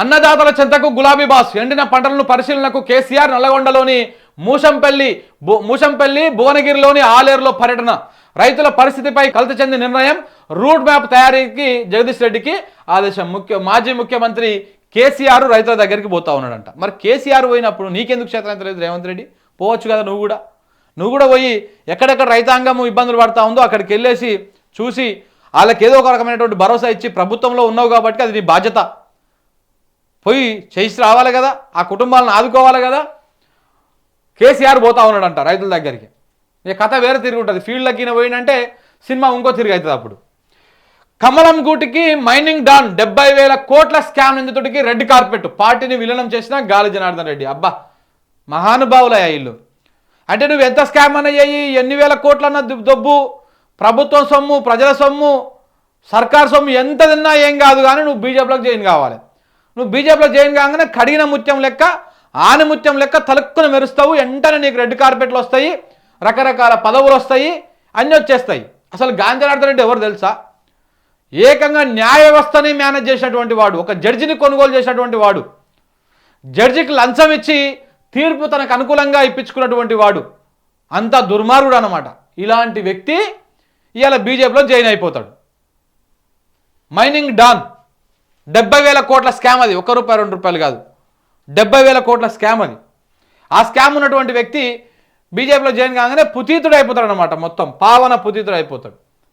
అన్నదాతల చెంతకు గులాబీ బాస్ ఎండిన పంటలను పరిశీలనకు కేసీఆర్ నల్లగొండలోని మూషంపల్లి మూషంపల్లి భువనగిరిలోని ఆలేరులో పర్యటన. రైతుల పరిస్థితిపై కలత చెంది నిర్ణయం రూట్ మ్యాప్ తయారీకి జగదీష్ రెడ్డికి ఆదేశం. ముఖ్య మాజీ ముఖ్యమంత్రి కేసీఆర్ రైతుల దగ్గరికి పోతా ఉన్నాడంట. మరి కేసీఆర్ పోయినప్పుడు నీకెందుకు క్షేత్రం లేదు రేవంత్ రెడ్డి? పోవచ్చు కదా నువ్వు కూడా. నువ్వు కూడా పోయి ఎక్కడెక్కడ రైతాంగం ఇబ్బందులు పడతా ఉందో అక్కడికి వెళ్ళేసి చూసి వాళ్ళకి ఏదో ఒక రకమైనటువంటి భరోసా ఇచ్చి ప్రభుత్వంలో ఉన్నావు కాబట్టి అది నీ బాధ్యత. పోయి చేసి రావాలి కదా ఆ కుటుంబాలను ఆదుకోవాలి కదా. కేసీఆర్ పోతా ఉన్నాడంట రైతుల దగ్గరికి. ఈ కథ వేరే తిరిగి ఉంటుంది. ఫీల్డ్లకి పోయినంటే సినిమా ఇంకో తిరిగి అవుతుంది అప్పుడు. కమలం గూటికి మైనింగ్ డాన్ డెబ్బై వేల కోట్ల స్కామ్ నిందితుడికి రెడ్ కార్పెట్ పార్టీని విలీనం చేసిన గాలి జనార్దన్ రెడ్డి. అబ్బా మహానుభావులయ్యా ఇల్లు అంటే నువ్వు ఎంత స్కామ్ అన్న చేయి ఎన్ని వేల కోట్లన్న దు- దొబ్బు ప్రభుత్వం సొమ్ము ప్రజల సొమ్ము సర్కార్ సొమ్ము ఎంత తిన్నా ఏం కాదు కానీ నువ్వు బీజేపీలోకి జాయిన్ కావాలి. నువ్వు బీజేపీలో జాయిన్ కాగానే కడిగిన ముత్యం లెక్క ఆని ముత్యం లెక్క తలుక్కున మెరుస్తావు వెంటనే నీకు రెడ్ కార్పెట్లు వస్తాయి రకరకాల పదవులు వస్తాయి అన్నీ వచ్చేస్తాయి. అసలు గాంధీనాథన్ రెడ్డి ఎవరు తెలుసా? ఏకంగా న్యాయ వ్యవస్థని మేనేజ్ చేసినటువంటి వాడు ఒక జడ్జిని కొనుగోలు చేసినటువంటి వాడు జడ్జికి లంచం ఇచ్చి తీర్పు తనకు అనుకూలంగా ఇప్పించుకున్నటువంటి వాడు అంత దుర్మార్గుడు అనమాట ఇలాంటి వ్యక్తి ఇవాళ బీజేపీలో జాయిన్ అయిపోతాడు. Mining don. డెబ్బై వేల కోట్ల స్కామ్ అది. ఒక రూపాయి రెండు రూపాయలు కాదు. డెబ్బై వేల కోట్ల స్కామ్ అది. ఆ స్కామ్ ఉన్నటువంటి వ్యక్తి బీజేపీలో జాయిన్ కాగానే పుతీతుడు అయిపోతాడు అనమాట మొత్తం. పావన పుతీతుడు అయిపోతాడు